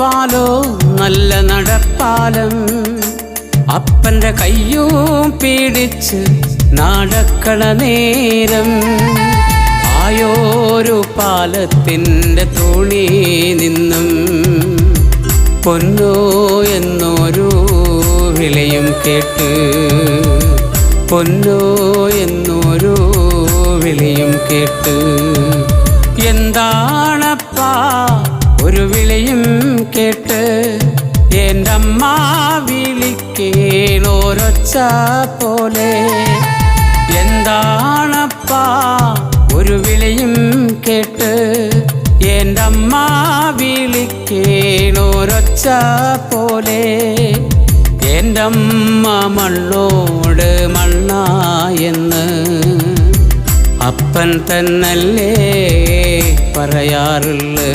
പാലോ നല്ല നടപ്പാലം. അപ്പന്റെ കയ്യും പിടിച്ച് നടക്കണ നേരം. ആയോരു പാലത്തിന്റെ തോണി നിന്നും പൊന്നോ എന്നൊരു വിളയും കേട്ട്. പൊന്നോ എന്നൊരു വിളിയും കേട്ട്. എന്താണപ്പാ ഒരു വിളിയും കേട്ട് എന്റെ അമ്മ വിളിക്കേനോരൊച്ച പോലെ. എന്താണപ്പാ ഒരു വിളിയും കേട്ട് എന്റെ അമ്മ വിളിക്കേണോരൊച്ച പോലെ. എന്റെ അമ്മ മണ്ണോട് മണ്ണായെന്ന് അപ്പൻ തന്നല്ലേ പറയാറുള്ളു.